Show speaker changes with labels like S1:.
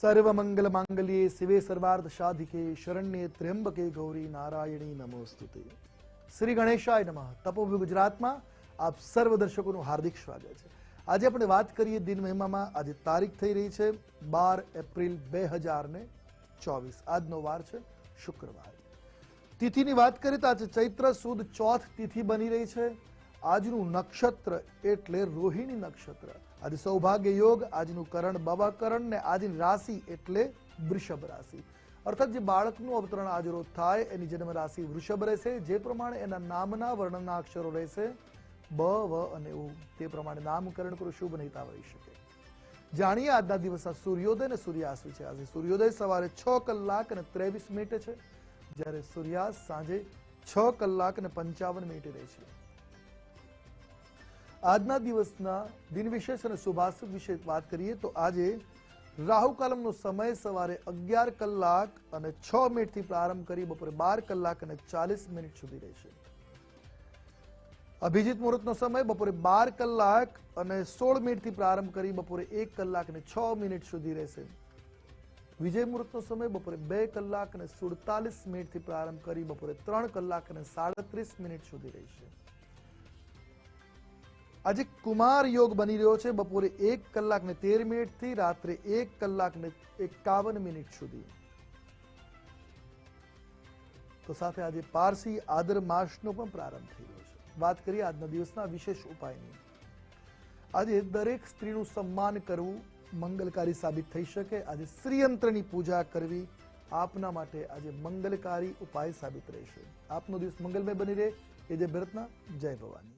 S1: સર્વમંગલ માંગલ્યે શિવે સર્વાર્થ સાધિકે શરણ્યે ત્ર્યંબકે ગૌરી નારાયણી નમોસ્તુતે શ્રી ગણેશાય નમઃ તપોભી ગુજરાતમાં આપ સર્વ દર્શકોનું હાર્દિક સ્વાગત છે આજે આપણે વાત કરીએ દિન મહિમામાં આજે તારીખ થઈ રહી છે બાર એપ્રિલ બે હજાર ને ચોવીસ. આજનો વાર છે શુક્રવાર. તિથિની વાત કરીએ તો આજે ચૈત્ર સુદ ચોથ તિથિ બની રહી છે. આજનું નક્ષત્ર એટલે રોહિણી નક્ષત્ર. આજે સૌભાગ્ય યોગ, આજનું કરણ બાબા કરણ ને આજની રાશિ એટલે વૃષભ રાશિ. અર્થાત જે બાળકનું અવતરણ આજ રોજ થાય, એની જન્મ રાશિ વૃષભ રહેશે. જે પ્રમાણે એના નામના વર્ણના અક્ષરો રહેશે, બ, વ અને ઉ. તે પ્રમાણે નામકરણ કરો શુભ નહીતા વહી શકે. જાણીએ આજના દિવસના સૂર્યોદય અને સૂર્યાસ્ત છે. આજે સૂર્યોદય સવારે છ કલાક અને ત્રેવીસ મિનિટે છે. જ્યારે સૂર્યાસ્ત સાંજે છ કલાક અને પંચાવન મિનિટે રહે છે. આજના દિવસના દિન વિશેષ અને શુભાશુભ વિશે વાત કરીએ તો આજે રાહુ કાલમનો સમય સવારે અગિયાર કલાક અને છ મિનિટથી પ્રારંભ કરી બપોરે બાર કલાક અને ચાલીસ મિનિટ સુધી રહેશે. અભિજીત મુહૂર્તનો સમય બપોરે બાર કલાક અને સોળ મિનિટથી પ્રારંભ કરી બપોરે એક કલાક અને છ મિનિટ સુધી રહેશે. વિજય મુહૂર્તનો સમય બપોરે બે કલાક અને સુડતાલીસ મિનિટથી પ્રારંભ કરી બપોરે ત્રણ કલાક અને સાડત્રીસ મિનિટ સુધી રહેશે. આજે કુમાર યોગ બની રહ્યો છે બપોરે એક કલાક ને તેર મિનિટથી રાત્રે એક કલાક ને એકાવન મિનિટ સુધી. તો સાથે આજે પારસી આદર માસનો પણ પ્રારંભ થઈ રહ્યો છે. વાત કરીએ આજના દિવસના વિશેષ ઉપાયની. આજે દરેક સ્ત્રીનું સન્માન કરવું મંગલકારી સાબિત થઈ શકે. આજે શ્રીયંત્રની પૂજા કરવી આપના માટે આજે મંગલકારી ઉપાય સાબિત રહેશે. આપનો દિવસ મંગલમય બની રહે. એ જે પ્રાર્થના જય ભવાની.